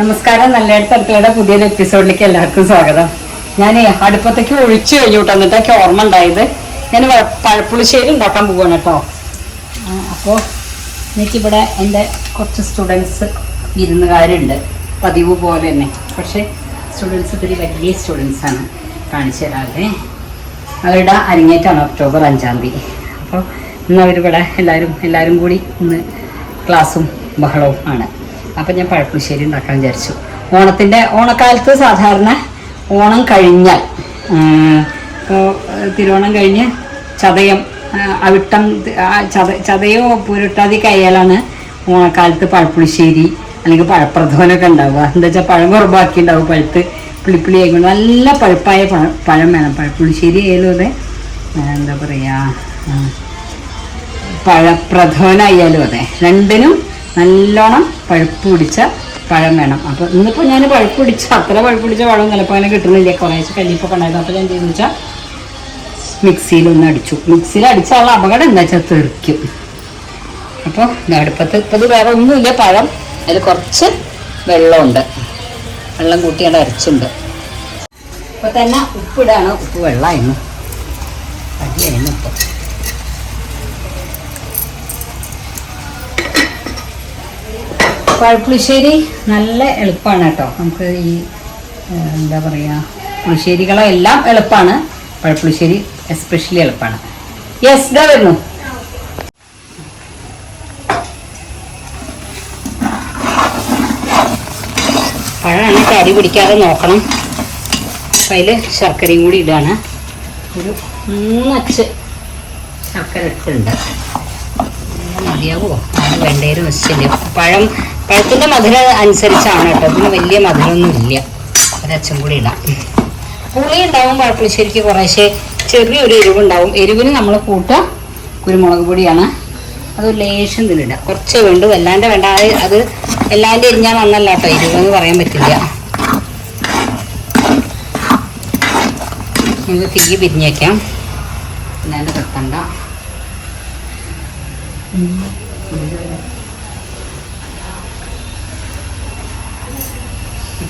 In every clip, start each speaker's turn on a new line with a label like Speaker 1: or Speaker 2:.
Speaker 1: നമസ്കാരം. നല്ല അടുക്കളയുടെ പുതിയൊരു എപ്പിസോഡിലേക്ക് എല്ലാവർക്കും സ്വാഗതം. ഞാൻ അടുപ്പത്തേക്ക് ഒഴിച്ചു കഴിഞ്ഞു കേട്ടോ. എന്നിട്ടൊക്കെ ഓർമ്മ ഉണ്ടായത്. ഞാൻ പഴപ്പുളിശ്ശേരി ഉണ്ടാക്കാൻ പോവാണ് കേട്ടോ. അപ്പോൾ എനിക്കിവിടെ എന്റെ കുറച്ച് സ്റ്റുഡൻസ് വിരുന്നുകാരുണ്ട് പതിവ് പോലെ തന്നെ. പക്ഷേ സ്റ്റുഡൻസ് ഇത്തിരി വലിയ സ്റ്റുഡൻസാണ് കാണിച്ചു തരാതെ. അവരുടെ അരങ്ങേറ്റാണ് ഒക്ടോബർ അഞ്ചാം തീയതി. അപ്പോൾ ഇന്ന് അവരിവിടെ എല്ലാവരും എല്ലാവരും കൂടി ഇന്ന് ക്ലാസ്സും ബഹളവും ആണ്. അപ്പം ഞാൻ പഴപ്പുശ്ശേരി ഉണ്ടാക്കാൻ വിചാരിച്ചു. ഓണത്തിന്റെ ഓണക്കാലത്ത് സാധാരണ ഓണം കഴിഞ്ഞാൽ തിരുവോണം കഴിഞ്ഞ് ചതയം അവിട്ടം ചത ചതയോ പുരുട്ടാതി കയ്യാലാണ് ഓണക്കാലത്ത് പഴപ്പുളിശ്ശേരി അല്ലെങ്കിൽ പഴപ്രധവനൊക്കെ ഉണ്ടാവുക. എന്താ വെച്ചാൽ പഴം കുറവാക്കി ഉണ്ടാവും പഴുത്ത് പുളിപ്പുളി ആയിക്കൊണ്ട് നല്ല പഴുപ്പായ പഴം പഴം വേണം. പഴപ്പുളിശ്ശേരി ആയാലും അതെ. എന്താ പറയുക പഴപ്രധവനായാലും അതെ. രണ്ടിനും നല്ലോണം പഴുപ്പ് പിടിച്ച പഴം വേണം. അപ്പോൾ ഇന്നിപ്പോൾ ഞാൻ പഴുപ്പ് പിടിച്ച അത്ര പഴുപ്പ് പിടിച്ച പഴം ചിലപ്പോൾ അങ്ങനെ കിട്ടുന്നില്ല. കുറേശ്ശെ കല്ലിപ്പൊക്കെ ഉണ്ടായിരുന്നു അപ്പോൾ ഞാൻ ചെയ്യുന്നത് മിക്സിയിൽ ഒന്ന് അടിച്ചു. മിക്സിയിൽ അടിച്ചാലുള്ള അപകടം എന്താ വെച്ചാൽ തെറിക്കും. അപ്പോൾ അടുപ്പത്ത് ഇപ്പോൾ ഇത് വേറെ ഒന്നുമില്ല. പഴം അതിൽ കുറച്ച് വെള്ളമുണ്ട്. വെള്ളം കൂട്ടി അവിടെ അരച്ചുണ്ട് ഇപ്പോൾ തന്നെ ഉപ്പിടാണ്. ഉപ്പ് വെള്ളമായിരുന്നു. അടിയായിരുന്നു ഇപ്പോൾ പഴപ്പുളിശ്ശേരി നല്ല എളുപ്പമാണ് കേട്ടോ. നമുക്ക് ഈ എന്താ പറയുക പുളിശ്ശേരികളെല്ലാം എളുപ്പമാണ് പഴപ്പുളിശ്ശേരി എസ്പെഷ്യലി എളുപ്പമാണ് യെസ് ഇതാ വരുന്നു. പഴമാണ് കടി പിടിക്കാതെ നോക്കണം. അപ്പം അതിൽ ശർക്കരയും കൂടി ഇടാണ്. ഒരു മൂന്നച്ച് ശർക്കര ഇട്ടുണ്ട് മതിയാവുമോ അത് വേണ്ടേരും വെച്ചില്ലേ. പഴം പഴത്തിന്റെ മധുരം അനുസരിച്ചാണ് കേട്ടോ. ഇതിന് വലിയ മധുരമൊന്നും ഇല്ല. ഒരച്ചും കൂടി ഇടാം. പുളി ഉണ്ടാവും പഴപ്പുളിശ്ശേരിക്ക് കുറേശ്ശെ ചെറിയൊരു എരിവുണ്ടാവും. എരിവിന് നമ്മൾ കൂട്ടുക കുരുമുളക് പൊടിയാണ്. അത് ലേശം തിന്നിടുക കുറച്ച് വേണ്ടു. വല്ലാണ്ട് വേണ്ട. അത് എല്ലാന്റെ എരിഞ്ഞാൽ വന്നല്ല കേട്ടോ. എരിവെന്ന് പറയാൻ പറ്റില്ല. നമുക്ക് തീ പിരിഞ്ഞേക്കാം അല്ലാണ്ട് കത്തണ്ട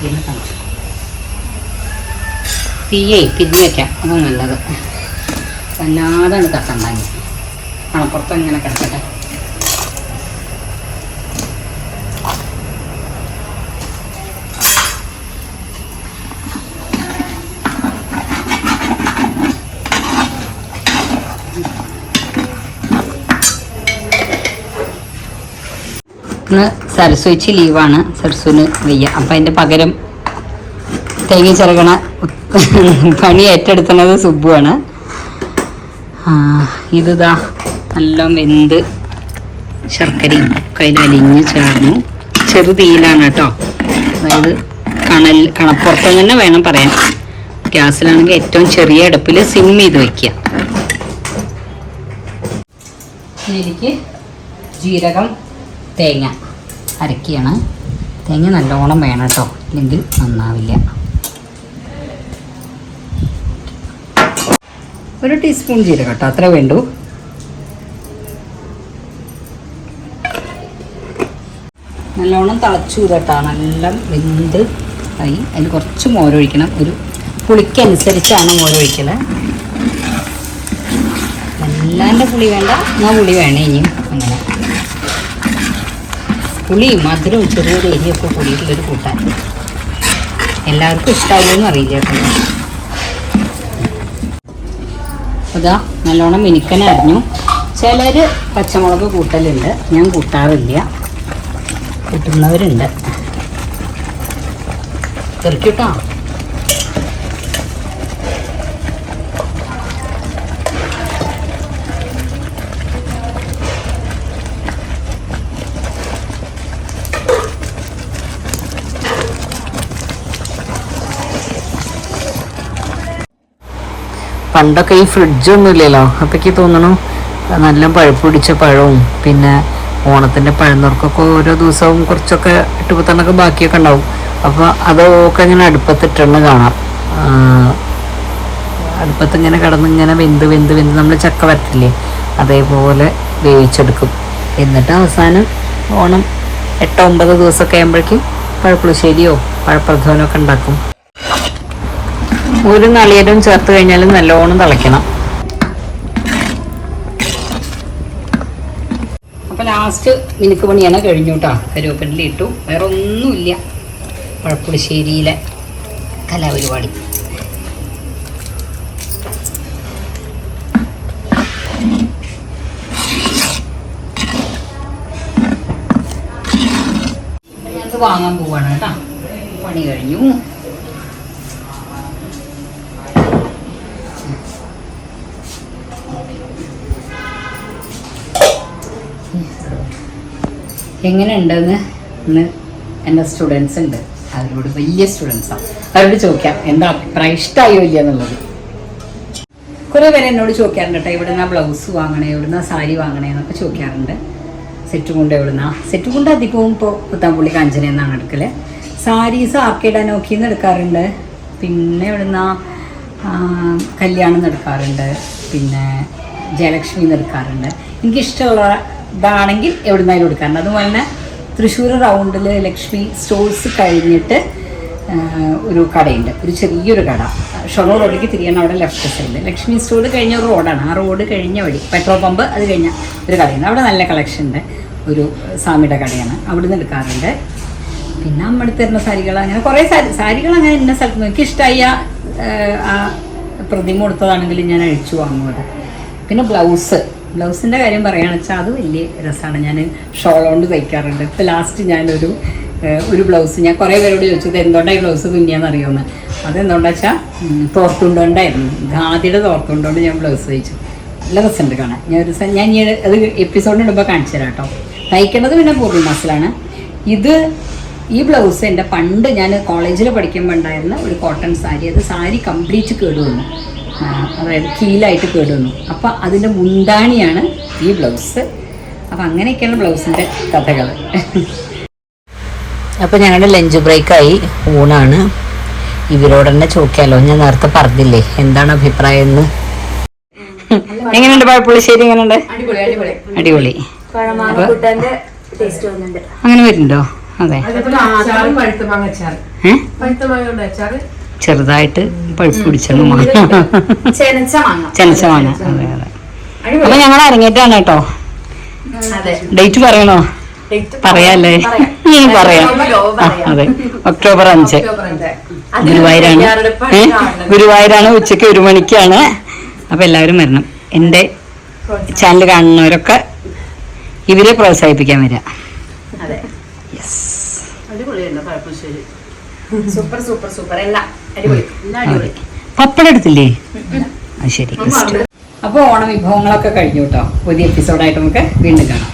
Speaker 1: തണുത്തു. തീയേ പിരിഞ്ഞ് വെക്കാം. അതാണ് നല്ലത്. വല്ലാതെ കട്ടുണ്ടായി മണപ്പുറത്ത് ഇങ്ങനെ കിടക്കട്ടെ. ഇന്ന് സരസ്വച്ചി ലീവാണ്. സരസുവിന് വയ്യ. അപ്പം അതിന്റെ പകരം തേങ്ങ ചിറകണ പണി ഏറ്റെടുക്കുന്നത് സുബുവാണ് ഇതാ നല്ല വെന്ത് ശർക്കരയും കയ്യിൽ അലിഞ്ഞ് ചേർന്നു. ചെറുതീയിലാണ് കേട്ടോ. അതായത് കണൽ കണപ്പുറത്ത് തന്നെ വേണം പറയാൻ. ഗ്യാസിലാണെങ്കിൽ ഏറ്റവും ചെറിയ അടുപ്പിൽ സിം ചെയ്ത് വയ്ക്കുക എനിക്ക് ജീരകം തേങ്ങ അരക്കുകയാണ് തേങ്ങ നല്ലോണം വേണം കേട്ടോ ഇല്ലെങ്കിൽ നന്നാവില്ല. ഒരു ടീസ്പൂൺ ജീരകം കേട്ടോ അത്ര വേണ്ടു. നല്ലോണം തിളച്ചു കേട്ടോ നല്ല വെന്ത് ആയി. അതിൽ കുറച്ച് മോരൊഴിക്കണം ഒരു പുളിക്കനുസരിച്ചാണ് മോരൊഴിക്കൽ എല്ലാന്റെ പുളി വേണ്ട. എന്നാൽ പുളി വേണേ ഇനിയും അങ്ങനെ. പുളിയും മധുരവും ചെറിയൊരു എരിയൊക്കെ കൂടിയിട്ടുള്ളൊരു കൂട്ടാൻ. എല്ലാവർക്കും ഇഷ്ടമാവുമെന്ന് അറിയില്ല അതാ നല്ലോണം മിനുക്കനെ അരിഞ്ഞു. ചിലർ പച്ചമുളക് കൂട്ടലുണ്ട്. ഞാൻ കൂട്ടാറില്ല. കൂട്ടുന്നവരുണ്ട്. തെറിക്കൂട്ടോ പണ്ടൊക്കെ ഈ ഫ്രിഡ്ജൊന്നും ഇല്ലല്ലോ അപ്പൊക്ക് തോന്നണു നല്ല പഴുപ്പ് പിടിച്ച പഴവും പിന്നെ ഓണത്തിന്റെ പഴന്നുറക്കൊക്കെ ഓരോ ദിവസവും കുറച്ചൊക്കെ എട്ട് പത്തെണ്ണൊക്കെ ബാക്കിയൊക്കെ ഉണ്ടാവും. അപ്പോൾ അതൊക്കെ ഇങ്ങനെ അടുപ്പത്തിട്ടെണ്ണ് കാണാം. അടുപ്പത്ത് ഇങ്ങനെ കിടന്ന് ഇങ്ങനെ വെന്ത് വെന്ത് വെന്ത് നമ്മൾ ചക്ക വരത്തില്ലേ അതേപോലെ വേവിച്ചെടുക്കും. എന്നിട്ട് അവസാനം ഓണം എട്ടോ ഒമ്പത് ദിവസമൊക്കെ ആകുമ്പോഴേക്കും പഴപ്പുളിശ്ശേരിയോ പഴപ്രഥമനോ ഒക്കെ ഉണ്ടാക്കും. ഒരു നളിയരും ചേർത്ത് കഴിഞ്ഞാൽ നല്ലോണം തിളയ്ക്കണം. അപ്പോൾ ലാസ്റ്റ് മിനുക്ക് പണിയാണ് കഴിഞ്ഞു കേട്ടോ കരുവേപ്പിനിൽ ഇട്ടു. വേറെ ഒന്നുമില്ല. പഴപ്പുളിശ്ശേരിയിലെ കലാപരിപാടി. വാങ്ങാൻ പോവാണ് കേട്ടോ. പണി കഴിഞ്ഞു. എങ്ങനെ ഉണ്ടെന്ന് ഇന്ന് എന്റെ സ്റ്റുഡൻസ് ഉണ്ട്. അവരോട് വലിയ സ്റ്റുഡൻസാണ് അവരോട് ചോദിക്കാം എന്താ അഭിപ്രായം? ഇഷ്ടമായോ ഇല്ല എന്നുള്ളത്. കുറേ പേര് എന്നോട് ചോദിക്കാറുണ്ട് കേട്ടോ എവിടുന്നാ ബ്ലൗസ് വാങ്ങണേ എവിടുന്നാ സാരി വാങ്ങണേ എന്നൊക്കെ ചോദിക്കാറുണ്ട്. സെറ്റ് കൊണ്ട് എവിടുന്നാ? സെറ്റ് കൊണ്ട് അധികവും ഇപ്പോൾ പുത്താമ്പുള്ളി കാഞ്ചന എന്നാണ് എടുക്കൽ. സാരീസ് ആർക്കേഡ് നോക്കിയെന്ന് എടുക്കാറുണ്ട്. പിന്നെ എവിടുന്നാ? കല്യാണം എടുക്കാറുണ്ട് പിന്നെ ജയലക്ഷ്മി എടുക്കാറുണ്ട് എനിക്കിഷ്ടമുള്ള ഇതാണെങ്കിൽ എവിടുന്നായാലും എടുക്കാറുണ്ട്. അതുപോലെ തന്നെ തൃശ്ശൂർ റൗണ്ടിൽ ലക്ഷ്മി സ്റ്റോഴ്സ് കഴിഞ്ഞിട്ട് ഒരു കടയുണ്ട്. ഒരു ചെറിയൊരു കട. ഷൊറോ റോഡിലേക്ക് തിരിയണം അവിടെ ലെഫ്റ്റ് സൈഡിൽ ലക്ഷ്മി സ്റ്റോർ കഴിഞ്ഞ ഒരു റോഡാണ്. ആ റോഡ് കഴിഞ്ഞ വഴി പെട്രോൾ പമ്പ് അത് കഴിഞ്ഞ ഒരു കടയുണ്ട്. അവിടെ നല്ല കളക്ഷൻ ഉണ്ട്. ഒരു സാമിയുടെ കടയാണ്. അവിടെ നിന്ന് എടുക്കാറുണ്ട്. പിന്നെ എടുത്ത് തരുന്ന സാരികൾ അങ്ങനെ കുറേ സാരി സാരികൾ അങ്ങനെ ഇന്ന സ്ഥലത്ത് നിന്ന്. എനിക്ക് ഇഷ്ടമായ ആ പ്രതിമ കൊടുത്തതാണെങ്കിൽ ഞാൻ അഴിച്ചു വാങ്ങുന്നത് പിന്നെ ബ്ലൗസ്. ബ്ലൗസിന്റെ കാര്യം പറയുകയാണെന്ന് വെച്ചാൽ അത് വലിയ രസമാണ്. ഞാൻ ഷോൾ കൊണ്ട് തയ്ക്കാറുണ്ട്. ഇപ്പോൾ ലാസ്റ്റ് ഞാനൊരു ഒരു ബ്ലൗസ് ഞാൻ കുറേ പേരോട് ചോദിച്ചത് എന്തുകൊണ്ടാണ് ഈ ബ്ലൗസ് തുന്നിയാന്ന് അറിയുമെന്ന് അതെന്തുകൊണ്ടാ വെച്ചാൽ തോർത്തുണ്ടോണ്ടായിരുന്നു ഖാദിയുടെ തോർത്തുകൊണ്ടുകൊണ്ട് ഞാൻ ബ്ലൗസ് തയ്ച്ചു. നല്ല രസമുണ്ട് കാണാൻ. ഞാൻ ഒരു ഞാൻ ഈ അത് എപ്പിസോഡിന് ഇടുമ്പോൾ കാണിച്ചു തരാം കേട്ടോ. തയ്ക്കണത് പിന്നെ പൂർണിമാസിലാണ് ഇത് ഈ ബ്ലൗസ് എന്റെ പണ്ട് ഞാൻ കോളേജിൽ പഠിക്കുമ്പോൾ ഉണ്ടായിരുന്ന ഒരു കോട്ടൺ സാരി അത് സാരി കംപ്ലീറ്റ് കേടുവന്നു അതായത് കീലായിട്ട് കേടുവന്നു അപ്പോൾ അതിന്റെ മുന്താണിയാണ് ഈ ബ്ലൗസ് അപ്പോൾ അങ്ങനെയൊക്കെയാണ് ബ്ലൗസിന്റെ കഥകൾ അപ്പോൾ ഞങ്ങളുടെ ലഞ്ച് ബ്രേക്കായി ഊണാണ്. ഇവരോട് തന്നെ ചോദിക്കാലോ. ഞാൻ നേരത്തെ പറഞ്ഞില്ലേ എന്താണ് അഭിപ്രായം എന്ന് എങ്ങനെയുണ്ട് പഴപ്പുള്ളിശ്ശേരി? എങ്ങനെയുണ്ട്?
Speaker 2: അടിപൊളി
Speaker 1: അങ്ങനെ വരുന്നുണ്ടോ? അതെ. ചെറുതായിട്ട് പഴുപ്പ് പിടിച്ചത്
Speaker 2: ചെനച്ച മാങ്ങ.
Speaker 1: ചെനച്ച മാങ്ങ. അതെ അതെ. അപ്പൊ ഞങ്ങൾ അരങ്ങേറ്റാണ് കേട്ടോ. ഡേറ്റ് പറയണോ? പറയാല്ലേ? പറയാം. അതെ. ഒക്ടോബർ അഞ്ച്. ഗുരുവായൂരാണ്. ഗുരുവായൂരാണ്. ഉച്ചയ്ക്ക് ഒരു മണിക്കാണ്. അപ്പൊ എല്ലാവരും വരണം. എന്റെ ചാനൽ കാണുന്നവരൊക്കെ ഇവരെ പ്രോത്സാഹിപ്പിക്കാൻ വരിക
Speaker 2: അതെ.
Speaker 1: യെസ്
Speaker 2: പഴപ്പുശ്ശേരി സൂപ്പർ സൂപ്പർ സൂപ്പർ. എല്ലാം അടിപൊളി. എല്ലാം അടിപൊളി.
Speaker 1: പപ്പടം എടുത്തില്ലേ? അത് ശരി. അപ്പോൾ ഓണം വിഭവങ്ങളൊക്കെ കഴിഞ്ഞു കേട്ടോ. പുതിയ എപ്പിസോഡായിട്ട് നമുക്ക് വീണ്ടും കാണാം.